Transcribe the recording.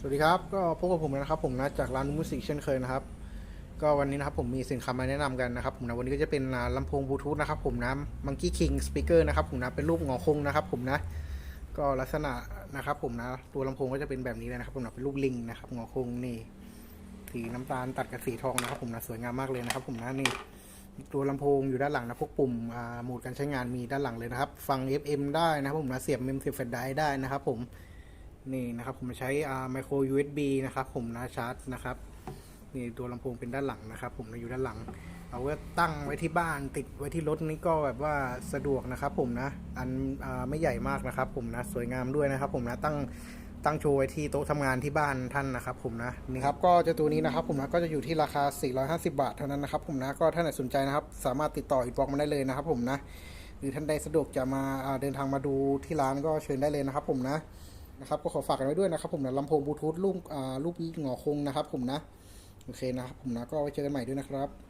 สวัสดีครับ ก็พบกับผมนะครับ ผมนะจากร้านมูสิกเช่นเคยนะครับ ก็วันนี้นะครับผมมีสินค้ามาแนะนำกันนะครับผมนะวันนี้ก็จะเป็นอ่าลำโพงบลูทูธนะครับผมนะมังกี้คิงสปีกเกอร์นะครับผมนะเป็นรูปงอคงนะครับผมนะก็ลักษณะนะครับผมนะตัวลำโพงก็จะเป็นแบบนี้เลยนะครับผมนะเป็นรูปลิงนะครับงอคงนี่สีน้ำตาลตัดกับสีทองนะครับผมนะสวยงามมากเลยนะครับผมนะนี่ตัวลำโพงอยู่ด้านหลังนะพวกปุ่มอ่าโหมดการใช้งานมีด้านหลังเลยนะครับ ฟัง FM ได้นะครับผมนะเสียบเมมเสียบแฟลชไดร์ได้นะครับผม นี่นะครับผมใช้ไมโคร USB นะครับผมนะชาร์จนะครับนี่ตัวลำโพงเป็นด้านหลังนะครับ ผมอยู่ด้านหลัง เอาไว้ตั้งไว้ที่บ้านติดไว้ที่รถนี่ก็แบบว่าสะดวกนะครับ ผมนะอันอไม่ใหญ่มากนะครับ ผมนะสวยงามด้วยนะครับ ผมนะตั้งตั้งโชว์ไว้ที่โต๊ะทำงานที่บ้านท่านนะครับ ผมนะนี่ครับก็จะตัวนี้นะครับ ผมนะก็จะอยู่ที่ราคา 450 บาทเท่านั้นนะครับ ผมนะก็ท่านไหนสนใจนะครับ สามารถติดต่ออินบ็อกมาได้เลยนะครับ ผมนะหรือท่านใดสะดวกจะมาเดินทางมาดูที่ร้านก็เชิญได้เลยนะครับ ผมนะ นะครับก็ขอฝากกันไว้ด้วยนะครับผมนะลำโพงบลูทูธรูปอ่ารูปงอคงนะครับผมนะ โอเคนะครับผมนะก็ไว้เจอกันใหม่ด้วยนะครับ